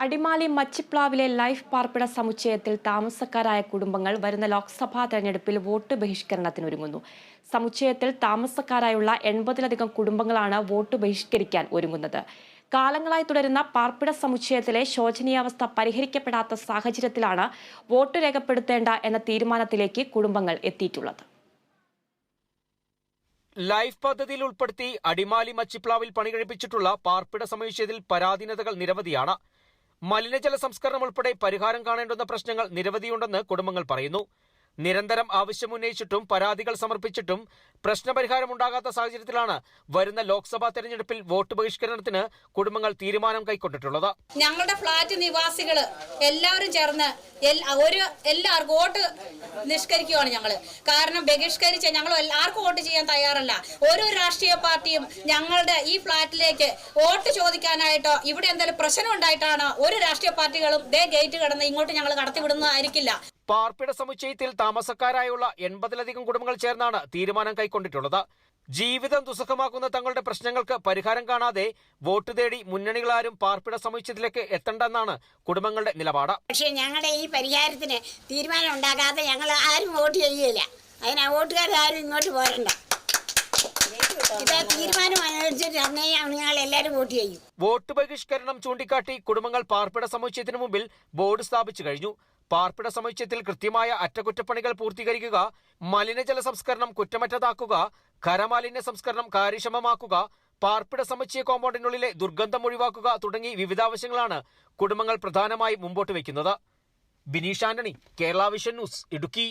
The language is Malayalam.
അടിമാലി മച്ചിപ്ലാവിലെ ലൈഫ് പാർപ്പിട സമുച്ചയത്തിൽ താമസക്കാരായ കുടുംബങ്ങൾ വരുന്ന ലോക്സഭാ തെരഞ്ഞെടുപ്പിൽ വോട്ട് ബഹിഷ്കരണത്തിനൊരുങ്ങുന്നു. സമുച്ചയത്തിൽ താമസക്കാരായുള്ള എൺപതിലധികം കുടുംബങ്ങളാണ് വോട്ട് ബഹിഷ്കരിക്കാൻ ഒരുങ്ങുന്നത്. കാലങ്ങളായി തുടരുന്ന പാർപ്പിട സമുച്ചയത്തിലെ ശോചനീയാവസ്ഥ പരിഹരിക്കപ്പെടാത്ത സാഹചര്യത്തിലാണ് വോട്ട് രേഖപ്പെടുത്തേണ്ട എന്ന തീരുമാനത്തിലേക്ക് കുടുംബങ്ങൾ എത്തിയിട്ടുള്ളത്. ലൈഫ് പദ്ധതിയിൽ ഉൾപ്പെടുത്തി അടിമാലി മച്ചിപ്ലാവിൽ പണി കഴിപ്പിച്ചിട്ടുള്ള പാർപ്പിട സമുച്ചയത്തിൽ പരാധീനതകൾ നിരവധിയാണ്. മലിനജല സംസ്കരണം ഉൾപ്പെടെ പരിഹാരം കാണേണ്ടുന്ന പ്രശ്നങ്ങൾ നിരവധിയുണ്ടെന്ന് കുടുംബങ്ങൾ പറയുന്നു. നിരന്തരം ആവശ്യമുന്നയിച്ചിട്ടും പരാതികൾ സമർപ്പിച്ചിട്ടും പ്രശ്നപരിഹാരമുണ്ടാകാത്ത സാഹചര്യത്തിലാണ് വരുന്ന ലോക്സഭാ തെരഞ്ഞെടുപ്പിൽ വോട്ട് ബഹിഷ്കരണത്തിന് കുടുംബങ്ങൾ തീരുമാനം കൈക്കൊണ്ടിട്ടുള്ളത്. ഞങ്ങളുടെ ഫ്ളാറ്റ് നിവാസികൾ എല്ലാവരും ചേർന്ന് ഒരു എല്ലാവർക്കും വോട്ട് നിഷ്കരിക്കുകയാണ് ഞങ്ങൾ കാരണം ബഹിഷ്കരിച്ച ഞങ്ങൾ ആർക്കും വോട്ട് ചെയ്യാൻ തയ്യാറല്ല. ഓരോ രാഷ്ട്രീയ പാർട്ടിയും ഞങ്ങളുടെ ഈ ഫ്ലാറ്റിലേക്ക് വോട്ട് ചോദിക്കാനായിട്ടോ ഇവിടെ എന്തെങ്കിലും പ്രശ്നം ഉണ്ടായിട്ടാണ് ഒരു രാഷ്ട്രീയ പാർട്ടികളും ദേ ഗേറ്റ് കടന്ന് ഇങ്ങോട്ട് ഞങ്ങൾ കടത്തിവിടുന്നതായിരിക്കില്ല പാർപ്പിട സമുച്ചയത്തിൽ താമസക്കാരായുള്ള എൺപതിലധികം കുടുംബങ്ങൾ ചേർന്നാണ് തീരുമാനം കൈക്കൊണ്ടിട്ടുള്ളത്. ജീവിതം ദുസ്സഹമാക്കുന്ന തങ്ങളുടെ പ്രശ്നങ്ങൾക്ക് പരിഹാരം കാണാതെ വോട്ട് തേടി മുന്നണികളാരും പാർപ്പിട സമുച്ചയത്തിലേക്ക് എത്തണ്ടെന്നാണ് കുടുംബങ്ങളുടെ നിലപാട്. പക്ഷേ ഞങ്ങളുടെ ഈ പരിഹാരത്തിന് തീരുമാനം ഉണ്ടാകാതെ ഞങ്ങൾ ആരും വോട്ട് ചെയ്യില്ല അതിന് വോട്ടുകാരും ഇങ്ങോട്ട് പോരണ്ട. വോട്ട് ബഹിഷ്കരണം ചൂണ്ടിക്കാട്ടി കുടുംബങ്ങൾ പാർപ്പിട സമുച്ചയത്തിന് മുമ്പിൽ ബോർഡ് സ്ഥാപിച്ചു കഴിഞ്ഞു. പാർപ്പിട സമുച്ചയത്തിൽ കൃത്യമായ അറ്റകുറ്റപ്പണികൾ പൂർത്തീകരിക്കുക മലിനജല സംസ്കരണം കുറ്റമറ്റതാക്കുക ഖരമാലിന്യ സംസ്കരണം കാര്യക്ഷമമാക്കുക പാർപ്പിട സമുച്ചയ കോമ്പൗണ്ടിനുള്ളിലെ ദുർഗന്ധം ഒഴിവാക്കുക തുടങ്ങി വിവിധ ആവശ്യങ്ങളാണ് കുടുംബങ്ങൾ പ്രധാനമായി മുമ്പോട്ട് വയ്ക്കുന്നത്. Bineesh Antony Kerala vision news Idukki.